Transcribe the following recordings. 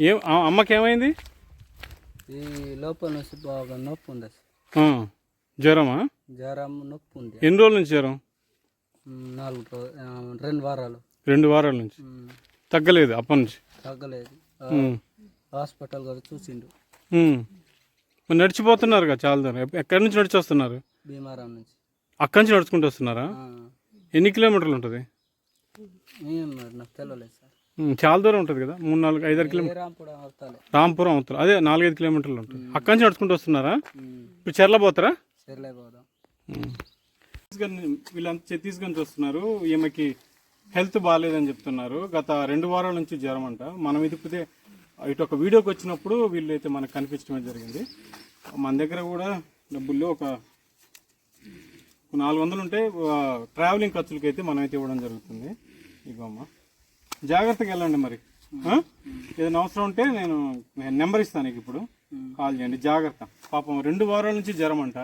ఏం అమ్మకి ఏమైంది ఈ లోపల నుంచి బాగా నొప్పి ఉంది జ్వరమా? జ్వరం నొప్పి ఉంది. ఎన్ని రోజుల నుంచి జ్వరం? నాలుగు రోజు రెండు వారాలు. రెండు వారాల నుంచి? తగ్గలేదు అప్పటి నుంచి? తగ్గలేదు. హాస్పిటల్ కూడా చూసిండు. ఉమ్. మరి నడిచిపోతున్నారుగా చాలా దూరం. ఎక్కడి నుంచి నడిచి వస్తున్నారు భీమారం నుంచి. అక్కడి నుంచి నడుచుకుంటూ వస్తున్నారా? ఎన్ని కిలోమీటర్లు ఉంటుంది? నాకు తెలియలేదు సార్. చాలా దూరం ఉంటుంది కదా? మూడు నాలుగు ఐదారు కిలోమీటర్ రాంపురం అవుతారు అదే నాలుగైదు కిలోమీటర్లు ఉంటుంది. అక్కడి నుంచి నడుచుకుంటూ వస్తున్నారా? ఇప్పుడు చెర్ల పోతారా? వీళ్ళంతా ఛత్తీస్గఢ్ నుంచి వస్తున్నారు. ఈమెకి హెల్త్ బాగాలేదని చెప్తున్నారు. గత రెండు వారాల నుంచి జ్వరం అంట. మనం ఇదిపితే ఇటు ఒక వీడియోకి వచ్చినప్పుడు వీళ్ళు అయితే మనకు కనిపించడమే జరిగింది. మన దగ్గర కూడా డబ్బుల్లో ఒక నాలుగు వందలు ఉంటే ట్రావెలింగ్ ఖర్చులకి అయితే మనం అయితే ఇవ్వడం జరుగుతుంది. ఇగోమ్మ జాగ్రత్తగా వెళ్ళండి మరి? ఏదైనా అవసరం ఉంటే నేను నేను నెంబర్ ఇస్తాను నీకు ఇప్పుడు. కాల్ చేయండి. జాగ్రత్త. పాపం రెండు వారాల నుంచి జ్వరం అంట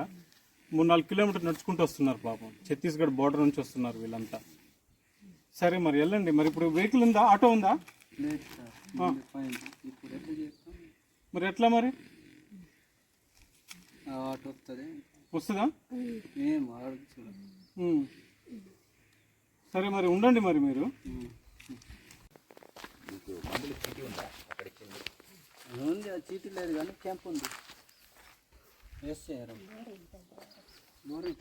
మూడు నాలుగు కిలోమీటర్ నడుచుకుంటూ వస్తున్నారు పాపం. ఛత్తీస్గఢ్ బోర్డర్ నుంచి వస్తున్నారు వీళ్ళంతా. సరే మరి వెళ్ళండి. మరి ఇప్పుడు వెహికల్ ఉందా? ఆటో ఉందా? మరి ఎట్లా మరి? ఆటో వస్తుంది. సరే మరి ఉండండి మరి మీరు. ఉంది? ఆ చీటీ లేదు కానీ క్యాంప్ ఉంది. చేయరు బోరింగ్